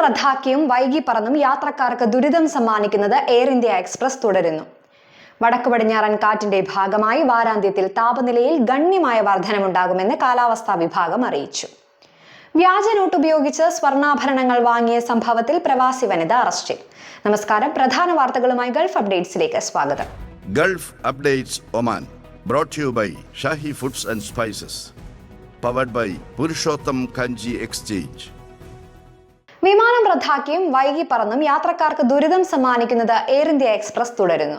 റദ്ദാക്കിയും വൈകി പറന്നും യാത്രക്കാർക്ക് ദുരിതം സമ്മാനിക്കുന്നത് എയർ ഇന്ത്യ എക്സ്പ്രസ് തുടരുന്നു. വടക്കു പടിഞ്ഞാറൻ കാറ്റിന്റെ ഭാഗമായി വാരാന്ത്യത്തിൽ താപനിലയിൽ ഗണ്യമായ വർധനമുണ്ടാകുമെന്ന് കാലാവസ്ഥാ വിഭാഗം അറിയിച്ചു. വ്യാജ നോട്ട് ഉപയോഗിച്ച് സ്വർണാഭരണങ്ങൾ വാങ്ങിയ സംഭവത്തിൽ പ്രവാസി വനിത അറസ്റ്റിൽ. നമസ്കാരം. പ്രധാന വാർത്തകളുമായി ഗൾഫ് അപ്ഡേറ്റ്സിലേക്ക് സ്വാഗതം. Gulf updates Oman brought you by Shahi foods and spices powered by Purushottam Kanji exchange. വിമാനം റദ്ദാക്കിയും വൈകി പറന്നും യാത്രക്കാർക്ക് ദുരിതം സമ്മാനിക്കുന്നത് എയർ ഇന്ത്യ എക്സ്പ്രസ് തുടരുന്നു.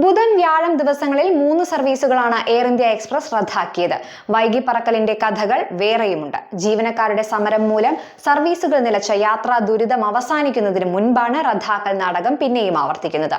ബുധൻ വ്യാഴം ദിവസങ്ങളിൽ മൂന്ന് സർവീസുകളാണ് എയർ ഇന്ത്യ എക്സ്പ്രസ് റദ്ദാക്കിയത്. വൈകി പറക്കലിന്റെ കഥകൾ വേറെയുമുണ്ട്. ജീവനക്കാരുടെ സമരം മൂലം സർവീസുകൾ നിലച്ച യാത്രാ ദുരിതം അവസാനിക്കുന്നതിന് മുൻപാണ് റദ്ദാക്കൽ നാടകം പിന്നെയും ആവർത്തിക്കുന്നത്.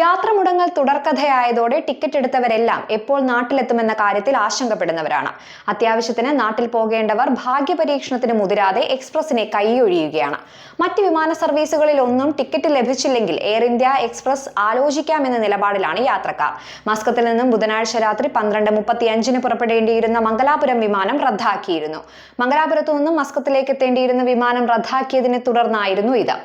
യാത്ര മുടങ്ങൽ തുടർക്കഥയായതോടെ ടിക്കറ്റ് എടുത്തവരെല്ലാം എപ്പോൾ നാട്ടിലെത്തുമെന്ന കാര്യത്തിൽ ആശങ്കപ്പെടുന്നവരാണ്. അത്യാവശ്യത്തിന് നാട്ടിൽ പോകേണ്ടവർ ഭാഗ്യപരീക്ഷണത്തിന് മുതിരാതെ എക്സ്പ്രസിനെ കൈയൊഴിയുകയാണ്. മറ്റ് വിമാന സർവീസുകളിൽ ഒന്നും ടിക്കറ്റ് ലഭിച്ചില്ലെങ്കിൽ എയർ ഇന്ത്യ എക്സ്പ്രസ് ആലോചിക്കാമെന്ന നിലപാടിലാണ് യാത്രക്കാർ. മസ്കത്തിൽ നിന്നും ബുധനാഴ്ച രാത്രി പന്ത്രണ്ട് മുപ്പത്തി അഞ്ചിന് പുറപ്പെടേണ്ടിയിരുന്ന മംഗലാപുരം വിമാനം റദ്ദാക്കിയിരുന്നു. മംഗലാപുരത്തു നിന്നും മസ്കത്തിലേക്ക് എത്തേണ്ടിയിരുന്ന വിമാനം റദ്ദാക്കിയതിനെ തുടർന്നായിരുന്നു ഇത്.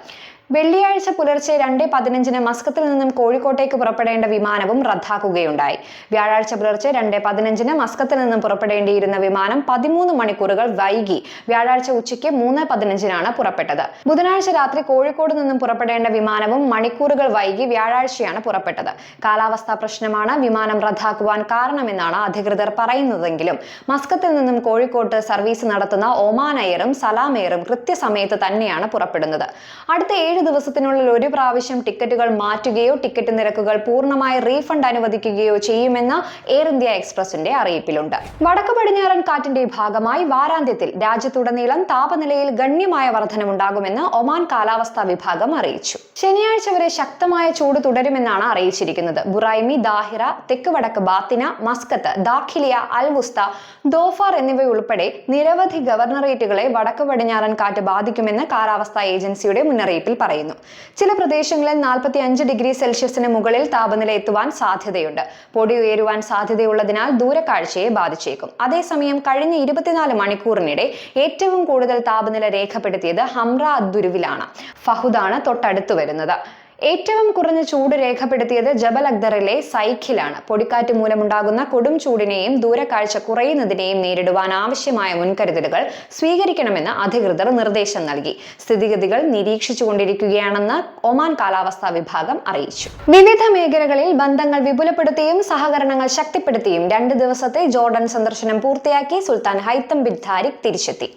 വെള്ളിയാഴ്ച പുലർച്ചെ രണ്ട് പതിനഞ്ചിന് മസ്കത്തിൽ നിന്നും കോഴിക്കോട്ടേക്ക് പുറപ്പെടേണ്ട വിമാനവും റദ്ദാക്കുകയുണ്ടായി. വ്യാഴാഴ്ച പുലർച്ചെ രണ്ട് പതിനഞ്ചിന് മസ്കത്തിൽ നിന്നും പുറപ്പെടേണ്ടിയിരുന്ന വിമാനം പതിമൂന്ന് മണിക്കൂറുകൾ വൈകി വ്യാഴാഴ്ച ഉച്ചയ്ക്ക് മൂന്ന് പതിനഞ്ചിനാണ് പുറപ്പെട്ടത്. ബുധനാഴ്ച രാത്രി കോഴിക്കോട് നിന്നും പുറപ്പെടേണ്ട വിമാനവും മണിക്കൂറുകൾ വൈകി വ്യാഴാഴ്ചയാണ് പുറപ്പെട്ടത്. കാലാവസ്ഥാ പ്രശ്നമാണ് വിമാനം റദ്ദാക്കുവാൻ കാരണമെന്നാണ് അധികൃതർ പറയുന്നതെങ്കിലും മസ്കത്തിൽ നിന്നും കോഴിക്കോട്ട് സർവീസ് നടത്തുന്ന ഒമാൻ എയറും സലാം എയറും കൃത്യസമയത്ത് തന്നെയാണ് പുറപ്പെടുന്നത്. അടുത്ത ഏഴ് ദിവസത്തിനുള്ളിൽ ഒരു പ്രാവശ്യം ടിക്കറ്റുകൾ മാറ്റുകയോ ടിക്കറ്റ് നിരക്കുകൾ പൂർണമായി റീഫണ്ട് അനുവദിക്കുകയോ ചെയ്യുമെന്ന് എയർ ഇന്ത്യ എക്സ്പ്രസിന്റെ അറിയിപ്പിലുണ്ട്. വടക്ക് പടിഞ്ഞാറൻ കാറ്റിന്റെ ഭാഗമായി വാരാന്ത്യത്തിൽ രാജ്യത്തുടനീളം താപനിലയിൽ ഗണ്യമായ വർധനമുണ്ടാകുമെന്ന് ഒമാൻ കാലാവസ്ഥാ വിഭാഗം അറിയിച്ചു. ശനിയാഴ്ച വരെ ശക്തമായ ചൂട് തുടരുമെന്നാണ് അറിയിച്ചിരിക്കുന്നത്. ബുറൈമി ദാഹിറ തെക്ക് വടക്ക് Batinah Muscat Dakhiliya Al Wusta Dhofar എന്നിവയുൾപ്പെടെ നിരവധി ഗവർണറേറ്റുകളെ വടക്ക് പടിഞ്ഞാറൻ കാറ്റ് ബാധിക്കുമെന്ന് കാലാവസ്ഥാ ഏജൻസിയുടെ മുന്നറിയിപ്പിൽ പറയുന്നു. ചില പ്രദേശങ്ങളിൽ നാൽപ്പത്തി അഞ്ച് ഡിഗ്രി സെൽഷ്യസിന് മുകളിൽ താപനില എത്തുവാൻ സാധ്യതയുണ്ട്. പൊടി ഉയരുവാൻ സാധ്യതയുള്ളതിനാൽ ദൂരക്കാഴ്ചയെ ബാധിച്ചേക്കും. അതേസമയം കഴിഞ്ഞ ഇരുപത്തിനാല് മണിക്കൂറിനിടെ ഏറ്റവും കൂടുതൽ താപനില രേഖപ്പെടുത്തിയത് ഹംറ അദ്ദുരുവിലാണ് ഫഹുദാണ് തൊട്ടടുത്ത് വരുന്നത്. ഏറ്റവും കുറഞ്ഞ ചൂട് രേഖപ്പെടുത്തിയത് ജബൽ അക്ദറിലെ സൈഖിലാണ്. പൊടിക്കാറ്റ് മൂലമുണ്ടാകുന്ന കൊടും ചൂടിനെയും ദൂരക്കാഴ്ച കുറയുന്നതിനെയും നേരിടുവാൻ ആവശ്യമായ മുൻകരുതലുകൾ സ്വീകരിക്കണമെന്ന് അധികൃതർ നിർദ്ദേശം നൽകി. സ്ഥിതിഗതികൾ നിരീക്ഷിച്ചുകൊണ്ടിരിക്കുകയാണെന്ന് ഒമാൻ കാലാവസ്ഥാ വിഭാഗം അറിയിച്ചു. വിവിധ മേഖലകളിൽ ബന്ധങ്ങൾ വിപുലപ്പെടുത്തിയും സഹകരണങ്ങൾ ശക്തിപ്പെടുത്തിയും രണ്ട് ദിവസത്തെ ജോർഡൻ സന്ദർശനം പൂർത്തിയാക്കി സുൽത്താൻ ഹൈത്തം ബിൻ താരിഖ് തിരിച്ചെത്തി.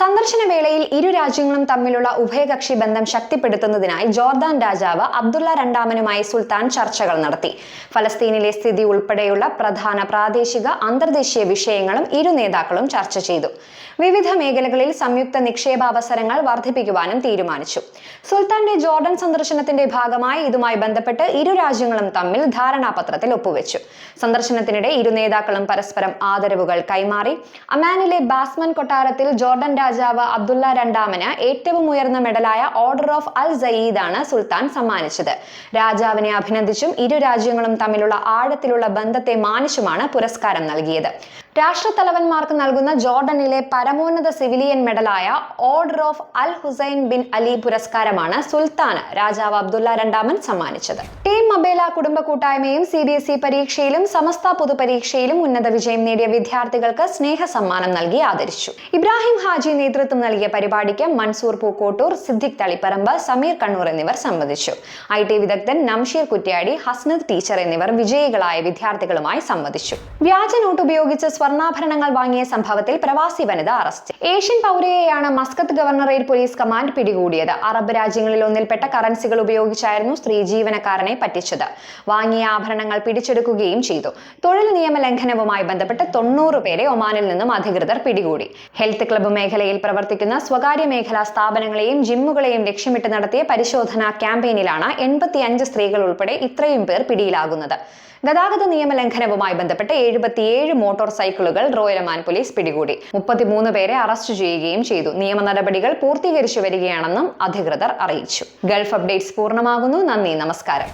സന്ദർശന വേളയിൽ ഇരു രാജ്യങ്ങളും തമ്മിലുള്ള ഉഭയകക്ഷി ബന്ധം ശക്തിപ്പെടുത്തുന്നതിനായി ജോർദാൻ രാജാവ് അബ്ദുള്ള രണ്ടാമനുമായി സുൽത്താൻ ചർച്ചകൾ നടത്തി. ഫലസ്തീനിലെ സ്ഥിതി ഉൾപ്പെടെയുള്ള പ്രധാന പ്രാദേശിക അന്തർദേശീയ വിഷയങ്ങളും ഇരു നേതാക്കളും ചർച്ച ചെയ്തു. വിവിധ മേഖലകളിൽ സംയുക്ത നിക്ഷേപാവസരങ്ങൾ വർദ്ധിപ്പിക്കുവാനും തീരുമാനിച്ചു. സുൽത്താന്റെ ജോർഡൻ സന്ദർശനത്തിന്റെ ഭാഗമായി ഇതുമായി ബന്ധപ്പെട്ട് ഇരു രാജ്യങ്ങളും തമ്മിൽ ധാരണാപത്രത്തിൽ ഒപ്പുവെച്ചു. സന്ദർശനത്തിനിടെ ഇരു നേതാക്കളും പരസ്പരം ആദരവുകൾ കൈമാറി. അമാനിലെ ബാസ്മൻ കൊട്ടാരത്തിൽ ജോർഡൻ രാജാവ് അബ്ദുള്ള രണ്ടാമന് ഏറ്റവും ഉയർന്ന മെഡലായ ഓർഡർ ഓഫ് അൽ സയീദാണ് സുൽത്താൻ സമ്മാനിച്ചത്. രാജാവിനെ അഭിനന്ദിച്ചും ഇരു രാജ്യങ്ങളും തമ്മിലുള്ള ആഴത്തിലുള്ള ബന്ധത്തെ മാനിച്ചുമാണ് പുരസ്കാരം നൽകിയത്. രാഷ്ട്രത്തലവന്മാർക്ക് നൽകുന്ന ജോർഡനിലെ പരമോന്നത civilian മെഡലായ order of al Hussein bin Ali പുരസ്കാരമാണ് സുൽത്താന് രാജാവ് അബ്ദുല്ല രണ്ടാമൻ സമ്മാനിച്ചത്. ടീം മബേല കുടുംബ കൂട്ടായ്മയും സി ബി എസ് ഇ പരീക്ഷയിലും സമസ്ത പൊതുപരീക്ഷയിലും ഉന്നത വിജയം നേടിയ വിദ്യാർത്ഥികൾക്ക് സ്നേഹ സമ്മാനം നൽകി ആദരിച്ചു. ഇബ്രാഹിം ഹാജി നേതൃത്വം നൽകിയ പരിപാടിക്ക് മൻസൂർ പൂക്കോട്ടൂർ സിദ്ദിഖ് തളിപ്പറമ്പ് സമീർ കണ്ണൂർ എന്നിവർ സംബന്ധിച്ചു. ഐ ടി വിദഗ്ധൻ നംഷീർ കുറ്റ്യാടി ഹസ്നദ് ടീച്ചർ എന്നിവർ വിജയികളായ വിദ്യാർത്ഥികളുമായി സംവദിച്ചു. വ്യാജ നോട്ട് ഉപയോഗിച്ച് സ്വർണാഭരണങ്ങൾ വാങ്ങിയ സംഭവത്തിൽ പ്രവാസി വനിത അറസ്റ്റ്. ഏഷ്യൻ പൗരയെയാണ് മസ്കത്ത് ഗവർണറേറ്റ് പോലീസ് കമാൻഡ് പിടികൂടിയത്. അറബ് രാജ്യങ്ങളിൽ ഒന്നിൽപ്പെട്ട കറൻസികൾ ഉപയോഗിച്ചായിരുന്നു സ്ത്രീ ജീവനക്കാരനെ പറ്റിച്ചത്. വാങ്ങിയ ആഭരണങ്ങൾ പിടിച്ചെടുക്കുകയും ചെയ്തു. തൊഴിൽ നിയമ ലംഘനവുമായി ബന്ധപ്പെട്ട് തൊണ്ണൂറ് പേരെ ഒമാനിൽ നിന്നും അധികൃതർ പിടികൂടി. ഹെൽത്ത് ക്ലബ്ബ് മേഖലയിൽ പ്രവർത്തിക്കുന്ന സ്വകാര്യ മേഖലാ സ്ഥാപനങ്ങളെയും ജിമ്മുകളെയും ലക്ഷ്യമിട്ട് നടത്തിയ പരിശോധനാ ക്യാമ്പയിനിലാണ് എൺപത്തിയഞ്ച് സ്ത്രീകൾ ഉൾപ്പെടെ ഇത്രയും പേർ പിടിയിലാകുന്നത്. ഗതാഗത നിയമലംഘനവുമായി ബന്ധപ്പെട്ട് എഴുപത്തിയേഴ് മോട്ടോർ സൈക്കിളുകൾ റോയൽ ഒമാൻ പോലീസ് പിടികൂടി. മുപ്പത്തിമൂന്ന് പേരെ അറസ്റ്റ് ചെയ്യുകയും ചെയ്തു. നിയമ നടപടികൾ പൂർത്തീകരിച്ചു വരികയാണെന്നും അധികൃതർ അറിയിച്ചു. ഗൾഫ് അപ്ഡേറ്റ്സ് പൂർണമാകുന്നു. നന്ദി. നമസ്കാരം.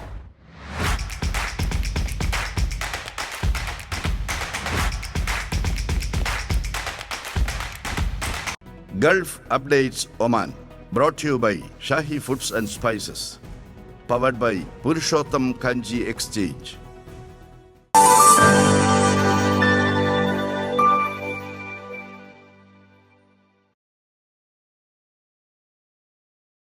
Gulf updates Oman to you by Shahi Foods and Spices. Powered by Purushottam Kanji Exchange.